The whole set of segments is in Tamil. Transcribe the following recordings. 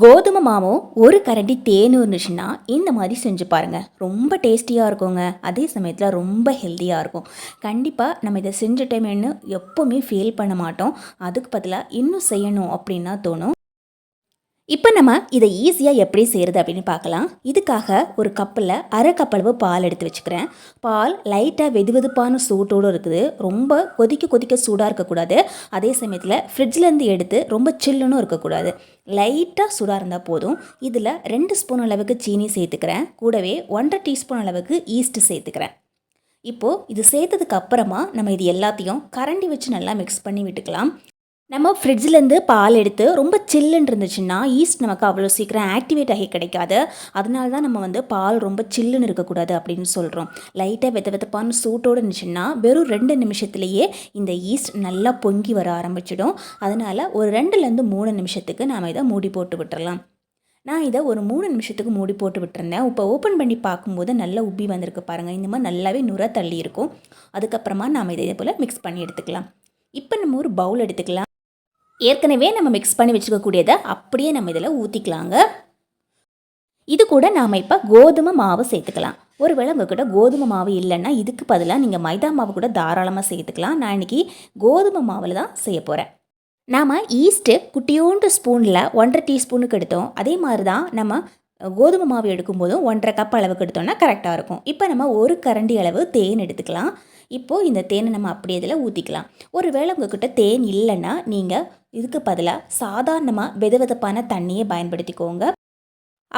கோதுமை மாவும் ஒரு கரண்டி தேன் இருந்துச்சுன்னா இந்த மாதிரி செஞ்சு பாருங்கள் ரொம்ப டேஸ்டியாக இருக்குங்க. அதே சமயத்தில் ரொம்ப ஹெல்த்தியாக இருக்கும். கண்டிப்பாக நம்ம இதை செஞ்சுட்டோமேன்னு எப்போவுமே ஃபீல் பண்ண மாட்டோம். அதுக்கு பதிலாக இன்னும் செய்யணும் அப்படின்னா தோணும். இப்போ நம்ம இதை ஈஸியாக எப்படி செய்கிறது அப்படின்னு பார்க்கலாம். இதுக்காக ஒரு கப்பில் அரை கப்பளவு பால் எடுத்து வச்சுக்கிறேன். பால் லைட்டாக வெது வெதுப்பான சூட்டோடு இருக்குது. ரொம்ப கொதிக்க கொதிக்க சூடாக இருக்கக்கூடாது. அதே சமயத்தில் ஃப்ரிட்ஜ்லேருந்து எடுத்து ரொம்ப சில்லுன்னு இருக்கக்கூடாது. லைட்டாக சூடாக இருந்தால் போதும். இதில் ரெண்டு ஸ்பூன் அளவுக்கு சீனி சேர்த்துக்கிறேன். கூடவே ஒன்றரை டீஸ்பூன் அளவுக்கு ஈஸ்ட்டு சேர்த்துக்கிறேன். இப்போது இது சேர்த்ததுக்கு அப்புறமா நம்ம இது எல்லாத்தையும் கரண்டி வச்சு நல்லா மிக்ஸ் பண்ணி விட்டுக்கலாம். நம்ம ஃப்ரிட்ஜ்லேருந்து பால் எடுத்து ரொம்ப சில்லுன்னு இருந்துச்சுன்னா ஈஸ்ட் நமக்கு அவ்வளோ சீக்கிரம் ஆக்டிவேட் ஆகி கிடைக்காது. அதனால தான் நம்ம வந்து பால் ரொம்ப சில்லுன்னு இருக்கக்கூடாது அப்படின்னு சொல்கிறோம் லைட்டாக வெத்த வெத்தப்பான சூட்டோடு இருந்துச்சுன்னா வெறும் ரெண்டு நிமிஷத்துலேயே இந்த ஈஸ்ட் நல்லா பொங்கி வர ஆரம்பிச்சிடும். அதனால் ஒரு ரெண்டுலேருந்து மூணு நிமிஷத்துக்கு நாம் இதை மூடி போட்டு விட்டுறலாம். நான் இதை ஒரு மூணு நிமிஷத்துக்கு மூடி போட்டு விட்டுருந்தேன். இப்போ ஓப்பன் பண்ணி பார்க்கும்போது நல்லா உப்பி வந்திருக்கு பாருங்கள் இந்த மாதிரி நல்லாவே நுர தள்ளி இருக்கும். அதுக்கப்புறமா நாம் இதை இதே போல் மிக்ஸ் பண்ணி எடுத்துக்கலாம். இப்போ நம்ம ஒரு பவுல் எடுத்துக்கலாம். ஏற்கனவே நம்ம மிக்ஸ் பண்ணி வச்சுக்கக்கூடியதை அப்படியே நம்ம இதில் ஊற்றிக்கலாங்க இது கூட நாம் இப்போ கோதுமை மாவு சேர்த்துக்கலாம். ஒருவேளை உங்ககிட்ட கோதுமை மாவு இல்லைன்னா இதுக்கு பதிலாக நீங்கள் மைதா மாவு கூட தாராளமாக சேர்த்துக்கலாம். நான் இன்றைக்கி கோதுமை மாவில் தான் செய்ய போகிறேன் நாம் ஈஸ்ட்டு குட்டியோண்டு ஸ்பூனில் ஒன்றரை டீஸ்பூனுக்கு எடுத்தோம். அதே மாதிரி தான் நம்ம கோதுமை மாவு எடுக்கும்போதும் ஒன்றரை கப் அளவுக்கு எடுத்தோம்னா கரெக்டாக இருக்கும். இப்போ நம்ம ஒரு கரண்டி அளவு தேன் எடுத்துக்கலாம். இப்போது இந்த தேனை நம்ம அப்படியே இதில் ஊற்றிக்கலாம் ஒருவேளை உங்ககிட்ட தேன் இல்லைன்னா நீங்கள் இதுக்கு பதிலாக சாதாரணமாக வெத வெதப்பான தண்ணியை பயன்படுத்திக்கோங்க.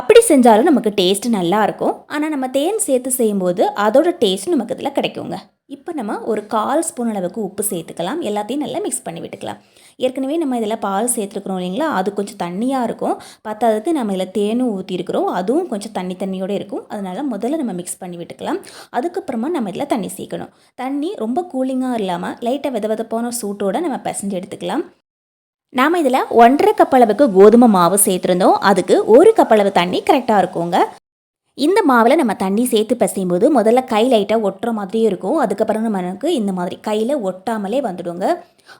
அப்படி செஞ்சாலும் நமக்கு டேஸ்ட் நல்லாயிருக்கும் ஆனால் நம்ம தேன் சேர்த்து செய்யும்போது அதோட டேஸ்ட் நமக்கு இதில் கிடைக்குங்க. இப்போ நம்ம ஒரு கால் ஸ்பூன் அளவுக்கு உப்பு சேர்த்துக்கலாம். எல்லாத்தையும் நல்லா மிக்ஸ் பண்ணி விட்டுக்கலாம். ஏற்கனவே நம்ம இதில் பால் சேர்த்துருக்குறோம் இல்லைங்களா? அது கொஞ்சம் தண்ணியாக இருக்கும். பத்தாததுக்கு நம்ம இதில் தேனும் ஊற்றிருக்கிறோம் அதுவும் கொஞ்சம் தண்ணி தண்ணியோடு இருக்கும். அதனால் முதல்ல நம்ம மிக்ஸ் பண்ணி விட்டுக்கலாம். அதுக்கப்புறமா நம்ம இதில் தண்ணி சேர்க்கணும். தண்ணி ரொம்ப கூலிங்காக இல்லாமல் லைட்டாக வித விதப்பான சூட்டோடு நம்ம பிசைஞ்சு எடுத்துக்கலாம். நாம் இதில் ஒன்றரை கப் அளவுக்கு கோதுமை மாவு சேர்த்துருந்தோம். அதுக்கு ஒரு கப் அளவு தண்ணி கரெக்டாக இருக்குங்க. இந்த மாவில் நம்ம தண்ணி சேர்த்து பசையும்போது முதல்ல கை லைட்டாக ஒட்டுற மாதிரியும் இருக்கும். அதுக்கப்புறம் நமக்கு இந்த மாதிரி கையில் ஒட்டாமலே வந்துடுங்க.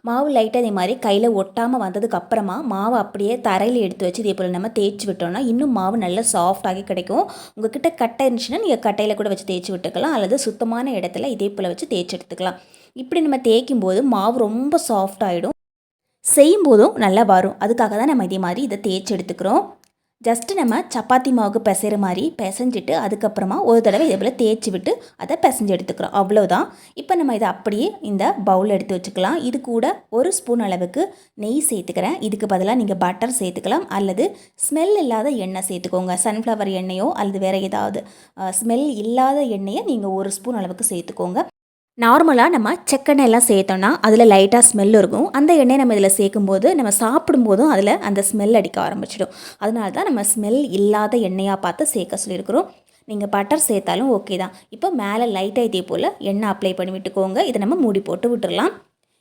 மாவு லைட்டாக இதே மாதிரி கையில் ஒட்டாமல் வந்ததுக்கு அப்புறமா மாவு அப்படியே தரையில் எடுத்து வச்சு இதே போல் நம்ம தேய்ச்சி விட்டோம்னா இன்னும் மாவு நல்லா சாஃப்டாகி கிடைக்கும். உங்ககிட்ட கட்டை இருந்துச்சுன்னா நீங்கள் கட்டையில் கூட வச்சு தேய்ச்சி விட்டுக்கலாம். அல்லது சுத்தமான இடத்துல இதே போல் வச்சு தேய்ச்சி எடுத்துக்கலாம். இப்படி நம்ம தேய்க்கும் போது மாவு ரொம்ப சாஃப்டாகிடும் செய்யும்போதும் நல்லா வரும். அதுக்காக தான் நம்ம இதே மாதிரி இதை தேய்ச்சி எடுத்துக்கிறோம். ஜஸ்ட்டு நம்ம சப்பாத்தி மாவுக்கு பிசைகிற மாதிரி பிசைஞ்சிட்டு அதுக்கப்புறமா ஒரு தடவை இதே போல் தேய்ச்சி விட்டு அதை பிசைஞ்சு எடுத்துக்கிறோம். அவ்வளோதான் இப்போ நம்ம இதை அப்படியே இந்த பவுல் எடுத்து வச்சுக்கலாம். இது கூட ஒரு ஸ்பூன் அளவுக்கு நெய் சேர்த்துக்கிறேன். இதுக்கு பதிலாக நீங்கள் பட்டர் சேர்த்துக்கலாம். அல்லது ஸ்மெல் இல்லாத எண்ணெய் சேர்த்துக்கோங்க. சன்ஃப்ளவர் எண்ணெயோ அல்லது வேறு ஏதாவது ஸ்மெல் இல்லாத எண்ணெயை நீங்கள் ஒரு ஸ்பூன் அளவுக்கு சேர்த்துக்கோங்க. நார்மலாக நம்ம செக்கெண்ணெய் எல்லாம் சேர்த்தோன்னா அதில் லைட்டாக ஸ்மெல் இருக்கும். அந்த எண்ணெய் நம்ம இதில் சேர்க்கும்போது நம்ம சாப்பிடும்போதும் அதில் அந்த ஸ்மெல் அடிக்க ஆரம்பிச்சிடும். அதனால தான் நம்ம ஸ்மெல் இல்லாத எண்ணெயாக பார்த்து சேர்க்க சொல்லியிருக்கிறோம். நீங்கள் பட்டர் சேர்த்தாலும் ஓகே தான். இப்போ மேலே லைட்டாக இதே போல் எண்ணெய் அப்ளை பண்ணி விட்டுக்கோங்க. இதை நம்ம மூடி போட்டு விட்டுடலாம்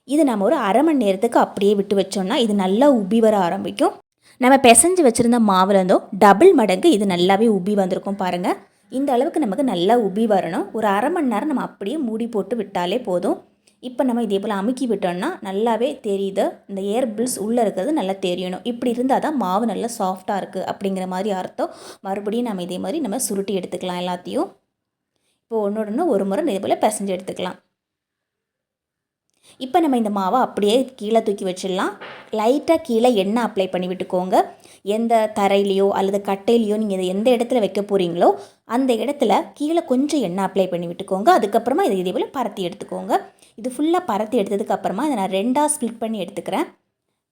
இது நம்ம ஒரு அரை மணி நேரத்துக்கு அப்படியே விட்டு வச்சோம்னா இது நல்லா உபி வர ஆரம்பிக்கும். நம்ம பிசைஞ்சு வச்சுருந்த மாவுலேருந்தும் டபுள் மடங்கு இது நல்லாவே உபி வந்திருக்கும் பாருங்கள் இந்த அளவுக்கு நமக்கு நல்லா உபி வரணும். ஒரு அரை மணி நேரம் நம்ம அப்படியே மூடி போட்டு விட்டாலே போதும். இப்போ நம்ம இதே போல் அமுக்கி விட்டோம்னா நல்லாவே தெரியுது. இந்த ஏர் பில்ஸ் உள்ளே இருக்கிறது நல்லா தெரியணும். இப்படி இருந்தால் தான் மாவு நல்லா சாஃப்டாக இருக்குது அப்படிங்கிற மாதிரி அர்த்தம். மறுபடியும் நம்ம இதே மாதிரி நம்ம சுருட்டி எடுத்துக்கலாம் எல்லாத்தையும். இப்போ ஒன்று ஒன்று ஒரு முறை இதே போல் பிசைஞ்சு எடுத்துக்கலாம். இப்போ நம்ம இந்த மாவை அப்படியே கீழே தூக்கி வச்சிடலாம். லைட்டாக கீழே எண்ணெய் அப்ளை பண்ணி விட்டுக்கோங்க. எந்த தரையிலையோ அல்லது கட்டையிலையோ நீங்கள் இதை எந்த இடத்துல வைக்க போகிறீங்களோ அந்த இடத்துல கீழே கொஞ்சம் எண்ணெய் அப்ளை பண்ணி விட்டுக்கோங்க. அதுக்கப்புறமா இதை இதே போல் பரத்தி எடுத்துக்கோங்க. இது ஃபுல்லாக பரத்தி எடுத்ததுக்கப்புறமா இதை நான் ரெண்டாக ஸ்ப்ளிட் பண்ணி எடுத்துக்கிறேன்.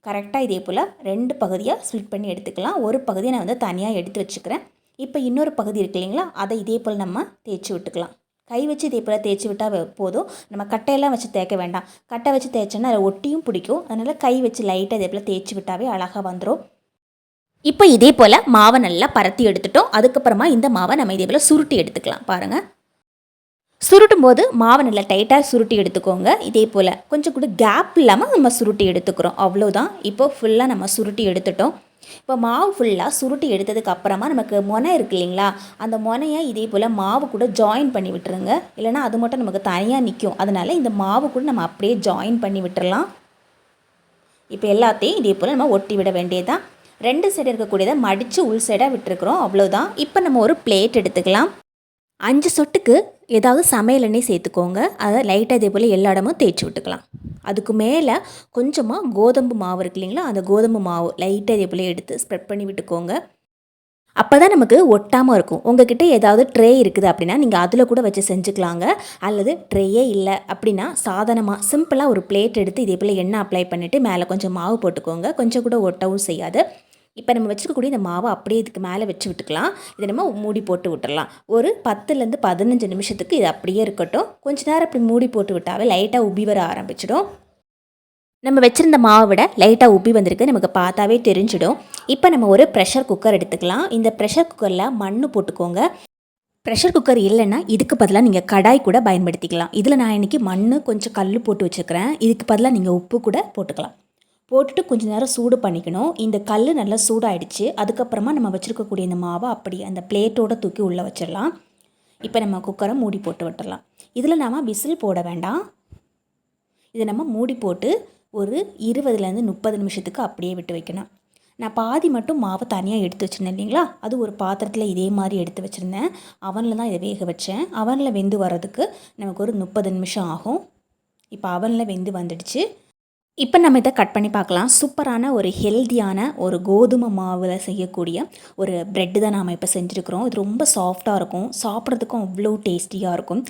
கரெக்டாக இதே போல் ரெண்டு பகுதியாக ஸ்ப்ளிட் பண்ணி எடுத்துக்கலாம். ஒரு பகுதியை நான் வந்து தனியாக எடுத்து வச்சுக்கிறேன். இப்போ இன்னொரு பகுதி இருக்கு இல்லைங்களா? அதை இதே போல் நம்ம தேய்ச்சி விட்டுக்கலாம். கை வச்சு இதே போல் தேய்ச்சி விட்டால் போதும். நம்ம கட்டையெல்லாம் வச்சு தேய்க்க வேண்டாம். கட்டை வச்சு தேய்ச்சோன்னா அதை ஒட்டியும் பிடிக்கும். அதனால் கை வச்சு லைட்டாக இதே போல் தேய்ச்சி விட்டாவே அழகாக வந்துடும் இப்போ இதே போல் மாவை நல்லா பரத்தி எடுத்துட்டோம். அதுக்கப்புறமா இந்த மாவை நம்ம இதே போல் சுருட்டி எடுத்துக்கலாம். பாருங்கள் சுருட்டும் போது மாவை நல்லா டைட்டாக சுருட்டி எடுத்துக்கோங்க. இதே போல் கொஞ்சம் கூட கேப் இல்லாமல் நம்ம சுருட்டி எடுத்துக்கிறோம். அவ்வளோதான் இப்போ ஃபுல்லாக நம்ம சுருட்டி எடுத்துட்டோம். இப்போ மாவு ஃபுல்லாக சுருட்டி எடுத்ததுக்கு அப்புறமா நமக்கு மொனை இருக்கு இல்லைங்களா? அந்த முனையை இதே போல் மாவு கூட ஜாயின் பண்ணி விட்டுருங்க. இல்லைனா அது மட்டும் நமக்கு தனியாக நிற்கும் அதனால் இந்த மாவு கூட நம்ம அப்படியே ஜாயின் பண்ணி விட்டுறலாம். இப்போ எல்லாத்தையும் இதே போல் நம்ம ஒட்டி விட வேண்டியதான் ரெண்டு சைடு இருக்கக்கூடியதை மடித்து உள் சைடாக விட்டுருக்குறோம். அவ்வளோதான் இப்போ நம்ம ஒரு பிளேட் எடுத்துக்கலாம். அஞ்சு சொட்டுக்கு ஏதாவது சமையல் எண்ணெய் சேர்த்துக்கோங்க. அதை லைட்டாக இதே போல் எல்லா இடமும் தேய்ச்சி விட்டுக்கலாம். அதுக்கு மேலே கொஞ்சமாக கோதம்பு மாவு இருக்கு இல்லைங்களா? அந்த கோதம்பு மாவு லைட்டாக இதே போல் எடுத்து ஸ்ப்ரெட் பண்ணி விட்டுக்கோங்க. அப்போ தான் நமக்கு ஒட்டாமல் இருக்கும். உங்ககிட்ட ஏதாவது ட்ரே இருக்குது அப்படின்னா நீங்கள் அதில் கூட வச்சு செஞ்சுக்கலாங்க. அல்லது ட்ரேயே இல்லை அப்படின்னா சாதாரணமாக சிம்பிளாக ஒரு பிளேட் எடுத்து இதே போல் எண்ணெய் அப்ளை பண்ணிவிட்டு மேலே கொஞ்சம் மாவு போட்டுக்கோங்க. கொஞ்சம் கூட ஒட்டவும் செய்யாது. இப்போ நம்ம வச்சுருக்கக்கூடிய இந்த மாவை அப்படியே இதுக்கு மேலே வச்சு விட்டுக்கலாம். இதை நம்ம மூடி போட்டு விட்டுடலாம் ஒரு பத்துலேருந்து பதினஞ்சு நிமிஷத்துக்கு இது அப்படியே இருக்கட்டும். கொஞ்ச நேரம் அப்படி மூடி போட்டு விட்டாவே லைட்டாக உபி வர ஆரம்பிச்சிடும். நம்ம வச்சுருந்த மாவை விட லைட்டாக உப்பி வந்திருக்கு. நமக்கு பார்த்தாவே தெரிஞ்சிடும். இப்போ நம்ம ஒரு ப்ரெஷர் குக்கர் எடுத்துக்கலாம். இந்த ப்ரெஷர் குக்கரில் மண் போட்டுக்கோங்க. ப்ரெஷர் குக்கர் இல்லைன்னா இதுக்கு பதிலாக நீங்கள் கடாய் கூட பயன்படுத்திக்கலாம். இதில் நான் இன்றைக்கி மண் கொஞ்சம் கல் போட்டு வச்சுருக்கிறேன். இதுக்கு பதிலாக நீங்கள் உப்பு கூட போட்டுக்கலாம். போட்டுட்டு கொஞ்சம் நேரம் சூடு பண்ணிக்கணும். இந்த கல் நல்லா சூடாயிடுச்சு. அதுக்கப்புறமா நம்ம வச்சுருக்கக்கூடிய இந்த மாவை அப்படி அந்த பிளேட்டோட தூக்கி உள்ளே வச்சிடலாம். இப்போ நம்ம குக்கரை மூடி போட்டு விட்டுடலாம் இதில் நாம் விசில் போட வேண்டாம். இதை நம்ம மூடி போட்டு ஒரு இருபதுலேருந்து முப்பது நிமிஷத்துக்கு அப்படியே விட்டு வைக்கணும். நான் பாதி மட்டும் மாவை தனியாக எடுத்து வச்சுருந்தேன் இல்லைங்களா? அது ஒரு பாத்திரத்தில் இதே மாதிரி எடுத்து வச்சுருந்தேன். அவனில் தான் இதை வேக வச்சேன். அவனில் வெந்து வர்றதுக்கு நமக்கு ஒரு முப்பது நிமிஷம் ஆகும். இப்போ அவனில் வெந்து வந்துடுச்சு. இப்போ நம்ம இதை கட் பண்ணி பார்க்கலாம். சூப்பரான ஒரு ஹெல்த்தியான ஒரு கோதுமை மாவில் செய்யக்கூடிய ஒரு ப்ரெட்டு தான் நாம் இப்போ செஞ்சுருக்குறோம். இது ரொம்ப சாஃப்டாக இருக்கும். சாப்பிட்றதுக்கும் அவ்வளோ டேஸ்டியாக இருக்கும்.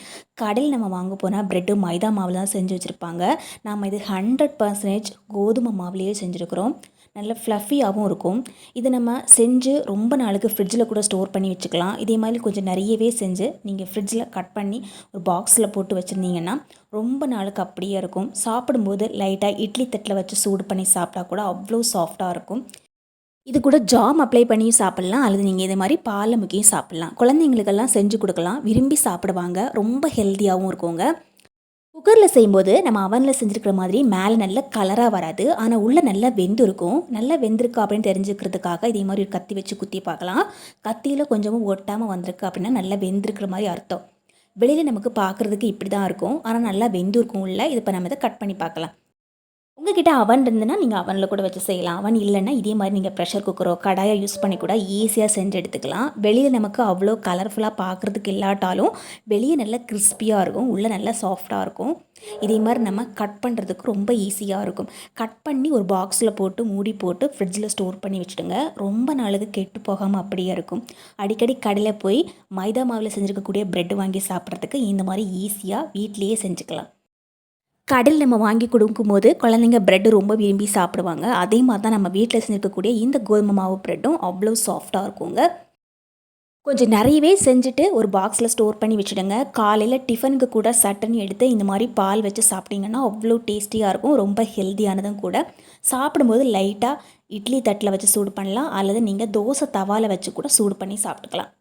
கடையில் நம்ம வாங்க போனால் ப்ரெட்டு மைதா மாவில் தான் செஞ்சு வச்சுருப்பாங்க. நாம் இது ஹண்ட்ரட் பர்சன்டேஜ் கோதுமை மாவுலேயே செஞ்சுருக்குறோம். நல்ல ஃப்ளஃபியாகவும் இருக்கும். இது நம்ம செஞ்சு ரொம்ப நாளுக்கு ஃப்ரிட்ஜில் கூட ஸ்டோர் பண்ணி வச்சுக்கலாம். இதே மாதிரி கொஞ்சம் நிறையவே செஞ்சு நீங்கள் ஃப்ரிட்ஜில் கட் பண்ணி ஒரு பாக்ஸில் போட்டு வச்சுருந்தீங்கன்னா ரொம்ப நாளுக்கு அப்படியே இருக்கும். சாப்பிடும்போது லைட்டாக இட்லி தட்டில் வச்சு சூடு பண்ணி சாப்பிட்டா கூட அவ்வளோ சாஃப்டாக இருக்கும். இது கூட ஜாம் அப்ளை பண்ணியும் சாப்பிட்லாம். அல்லது நீங்கள் இதே மாதிரி பாலில் முக்கியம் சாப்பிட்லாம். குழந்தைங்களுக்கெல்லாம் செஞ்சு கொடுக்கலாம். விரும்பி சாப்பிடுவாங்க. ரொம்ப ஹெல்த்தியாகவும் இருக்குங்க. குக்கரில் செய்யும்போது நம்ம அவனில் செஞ்சுருக்கிற மாதிரி மேலே நல்ல கலராக வராது. ஆனால் உள்ளே நல்லா வெந்திருக்கும். நல்லா வெந்திருக்கு அப்படின்னு தெரிஞ்சுக்கிறதுக்காக இதே மாதிரி ஒரு கத்தி வச்சு குத்தி பார்க்கலாம். கத்தியில் கொஞ்சமும் ஒட்டாமல் வந்திருக்கு அப்படின்னா நல்லா வெந்திருக்கிற மாதிரி அர்த்தம். வெளியில் நமக்கு பார்க்குறதுக்கு இப்படி தான் இருக்கும். ஆனால் நல்லா வெந்திருக்கும் உள்ள இது இப்போ நம்ம இதை கட் பண்ணி பார்க்கலாம். உங்ககிட்ட அவன் இருந்துன்னா நீங்கள் அவனில் கூட வச்சு செய்யலாம். அவன் இல்லைன்னா இதே மாதிரி நீங்கள் ப்ரெஷர் குக்கரோ கடாயை யூஸ் பண்ணி கூட ஈஸியாக செஞ்சு எடுத்துக்கலாம். வெளியில் நமக்கு அவ்வளோ கலர்ஃபுல்லாக பார்க்குறதுக்கு இல்லாட்டாலும் வெளியே நல்லா கிறிஸ்பியாக இருக்கும். உள்ளே நல்லா சாஃப்டாக இருக்கும். இதே மாதிரி நம்ம கட் பண்ணுறதுக்கு ரொம்ப ஈஸியாக இருக்கும். கட் பண்ணி ஒரு பாக்ஸில் போட்டு மூடி போட்டு ஃப்ரிட்ஜில் ஸ்டோர் பண்ணி வச்சுடுங்க. ரொம்ப நாளுக்கு கெட்டு போகாமல் அப்படியே இருக்கும். அடிக்கடி கடையில் போய் மைதா மாவில் செஞ்சுருக்கக்கூடிய ப்ரெட் வாங்கி சாப்பிட்றதுக்கு இந்த மாதிரி ஈஸியாக வீட்லேயே செஞ்சுக்கலாம். கடையில் நம்ம வாங்கி கொடுக்கும்போது குழந்தைங்க ப்ரெட்டு ரொம்ப விரும்பி சாப்பிடுவாங்க. அதே மாதிரி தான் நம்ம வீட்டில் செஞ்சுருக்கக்கூடிய இந்த கோதுமை மாவு ப்ரெட்டும் அவ்வளோ சாஃப்டாக இருக்குங்க. கொஞ்சம் நிறையவே செஞ்சுட்டு ஒரு பாக்ஸில் ஸ்டோர் பண்ணி வச்சுடுங்க. காலையில் டிஃபனுக்கு கூட சட்டன் எடுத்து இந்த மாதிரி பால் வச்சு சாப்பிட்டிங்கன்னா அவ்வளோ டேஸ்டியாக இருக்கும். ரொம்ப ஹெல்த்தியானதும் கூட. சாப்பிடும்போது லைட்டாக இட்லி தட்டில் வச்சு சூடு பண்ணலாம். அல்லது நீங்கள் தோசை தவாவில் வச்சு கூட சூடு பண்ணி சாப்பிட்டுக்கலாம்.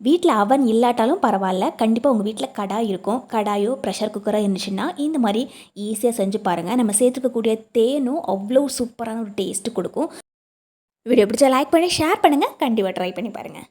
வீட்டில் அவன் இல்லாட்டாலும் பரவாயில்ல. கண்டிப்பாக உங்கள் வீட்டில் கடாய் இருக்கும். கடாயோ ப்ரெஷர் குக்கரோ இருந்துச்சுன்னா இந்த மாதிரி ஈஸியாக செஞ்சு பாருங்கள் நம்ம சேர்த்துக்கக்கூடிய தேனும் அவ்வளோ சூப்பரான ஒரு டேஸ்ட்டு கொடுக்கும். வீடியோ பிடிச்சா லைக் பண்ணி ஷேர் பண்ணுங்கள் கண்டிப்பாக ட்ரை பண்ணி பாருங்கள்